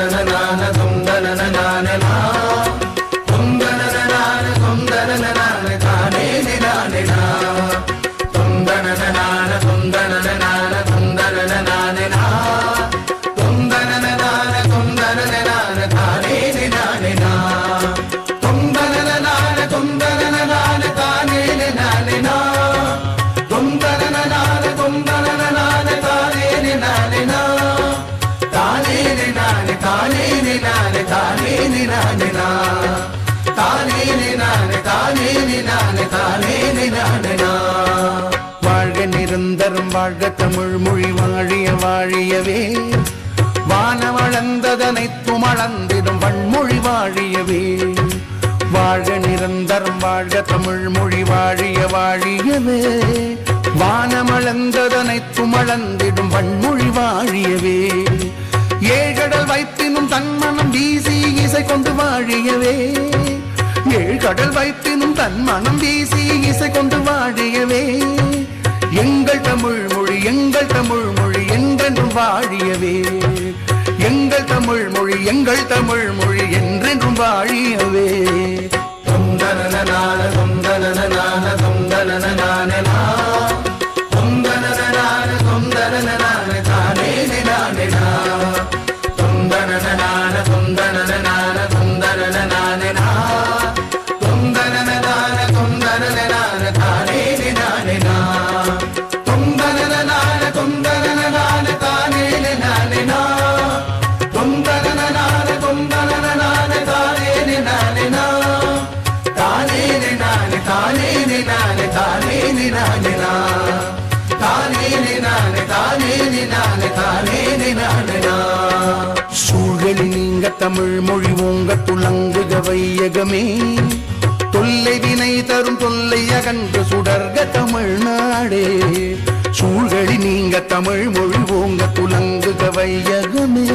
na na na தானே நானே தானே நானே தானே நானே தானே நானே வாழ்க நிரந்தரம் வாழ்க தமிழ் மொழி வாழிய வாழியவே. வான வானவளந்ததனைத்தும் அளந்திடும் வன்மொழி வாழியவே. வாழ்க நிரந்தரம் வாழ்க தமிழ் மொழி வாழிய வாழியவே. வானமளந்ததனைத்தும் அளந்திடும் வன்மொழி வாழியவே. ஏழ்கடல் வைப்பினும் தன்மனம் இசை கொண்டு வாழியவே. ஏழு கடல் வைத்தினும் தன் மனம் வீசி இசை கொண்டு வாழியவே. எங்கள் தமிழ் மொழி எங்கள் தமிழ் மொழி என்றென்றும் வாழியவே. எங்கள் தமிழ் மொழி எங்கள் தமிழ் மொழி என்றென்றும் வாழியவே. சூழல் நீங்க தமிழ் மொழி உங்க துளங்குக வையகமே. தொல்லை வினை தரும் தொல்லை அகன்று சுடர்க தமிழ்நாடே சூழ்களி நீங்க தமிழ் மொழி ஓங்க துளங்குக வையகமே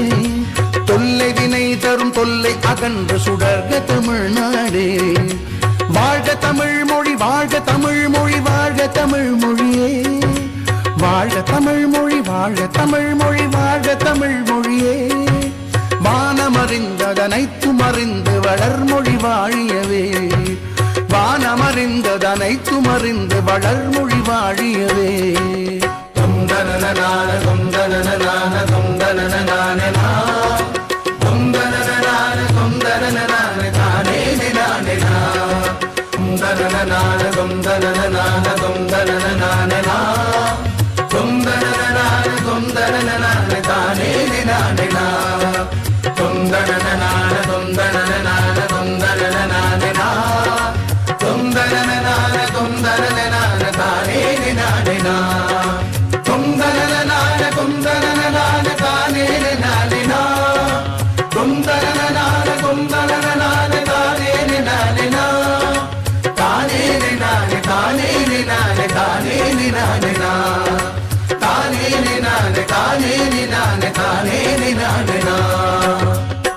தொல்லை வினை தரும் தொல்லை அகன்று சுடர்க தமிழ்நாடே வாழ்க தமிழ் மொழி வாழ்க தமிழ் மொழி வாழ்க தமிழ் மொழியே. வாழ்க தமிழ் மொழி வாழ்க தமிழ் மொழி வாழ்க தமிழ் மொழியே. வானமறிந்ததனைத்தும் அறிந்து வளர்மொழி வாழியவே. வானமறிந்ததனைத்தும் அறிந்து வளர்மொழி வாழியவே. தொந்தனனான தொந்தனனான தொந்தனனான தொந்தனனான தொந்தனனான